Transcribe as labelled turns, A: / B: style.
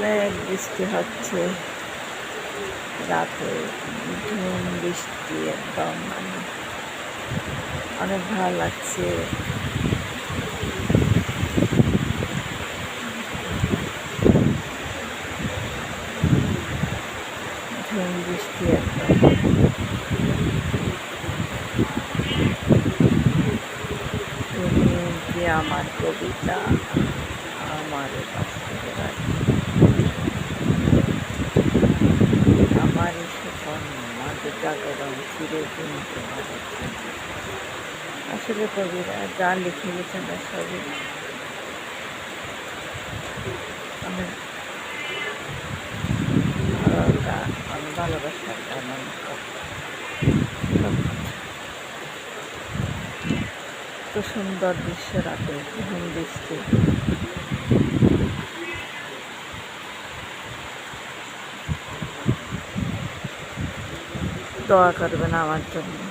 A: অনেক বৃষ্টি হচ্ছে। রাতে ঝুম বৃষ্টি একদম মানে অনেক ভালো লাগছে। ঝুম বৃষ্টি একদম। আমার কবিতা? আমার বাস্তবে রাখি আমার সুখন আসলে কবিরা যা লিখে গেছেন তা সবই অনেক ভালোবাসার এত সুন্দর দৃশ্য রাতে ঘুম বৃষ্টি দোয়া করবেন আমার জন্য।